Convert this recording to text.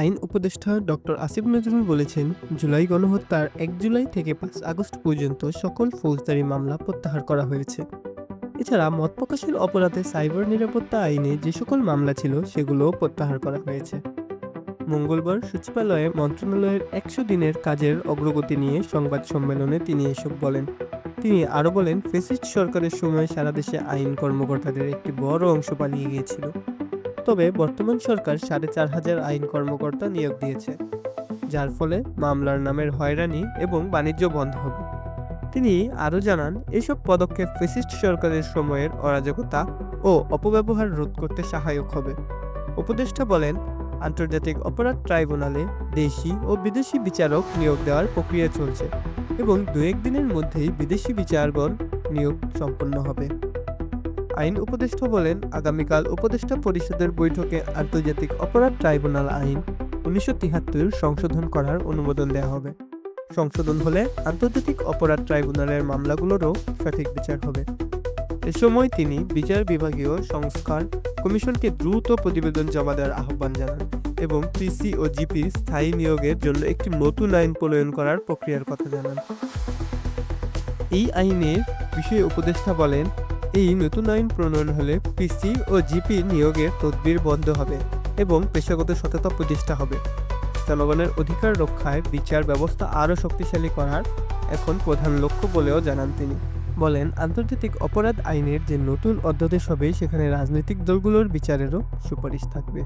আইন উপদেষ্টা ডক্টর আসিফ নজরুল বলেছেন, জুলাই গণহত্যার এক জুলাই থেকে পাঁচ আগস্ট পর্যন্ত সকল ফৌজদারি মামলা প্রত্যাহার করা হয়েছে। এছাড়া মত প্রকাশের অপরাধে সাইবার নিরাপত্তা আইনে যে সকল মামলা ছিল সেগুলোও প্রত্যাহার করা হয়েছে। মঙ্গলবার সচিবালয়ে মন্ত্রণালয়ের একশো দিনের কাজের অগ্রগতি নিয়ে সংবাদ সম্মেলনে তিনি এসব বলেন। তিনি আরও বলেন, ফেসিস্ট সরকারের সময় সারা দেশে আইন কর্মকর্তাদের একটি বড় অংশ পালিয়ে গিয়েছিল। তবে বর্তমান সরকার সাড়ে চার হাজার আইন কর্মকর্তা নিয়োগ দিয়েছে, যার ফলে মামলার নামের হয়রানি এবং বাণিজ্য বন্ধ হবে। তিনি আরও জানান, এসব পদক্ষেপ ফেসিস্ট সরকারের সময়ের অরাজকতা ও অপব্যবহার রোধ করতে সহায়ক হবে। উপদেষ্টা বলেন, আন্তর্জাতিক অপরাধ ট্রাইব্যুনালে দেশি ও বিদেশি বিচারক নিয়োগ দেওয়ার প্রক্রিয়া চলছে এবং দু এক দিনের মধ্যেই বিদেশি বিচারগণ নিয়োগ সম্পন্ন হবে। আইন উপদেষ্টা বলেন, আগামীকাল উপদেষ্টা পরিষদের বৈঠকে আন্তর্জাতিক অপরাধ ট্রাইব্যুনাল আইন উনিশশো সংশোধন করার অনুমোদন দেওয়া হবে। সংশোধন হলে আন্তর্জাতিক অপরাধ ট্রাইব্যুনালের মামলাগুলোরও সঠিক বিচার হবে। এ সময় তিনি বিচার বিভাগীয় সংস্কার কমিশনকে দ্রুত প্রতিবেদন জমা দেওয়ার আহ্বান জানান এবং পিসি ও জিপি স্থায়ী নিয়োগের জন্য একটি নতুন আইন প্রণয়ন করার প্রক্রিয়ার কথা জানান। এই আইনের বিষয়ে উপদেষ্টা বলেন এই নতুন আইন প্রণয়ন হলে পিসি ও জিপি নিয়োগের তদবির বন্ধ হবে এবং পেশাগত সততা প্রতিষ্ঠা হবে। জনগণের অধিকার রক্ষায় বিচার ব্যবস্থা আরও শক্তিশালী করার এখন প্রধান লক্ষ্য বলেও জানান তিনি। বলেন, আন্তর্জাতিক অপরাধ আইনের যে নতুন অধ্যাদেশ হবে, সেখানে রাজনৈতিক দলগুলোর বিচারেরও সুপারিশ থাকবে।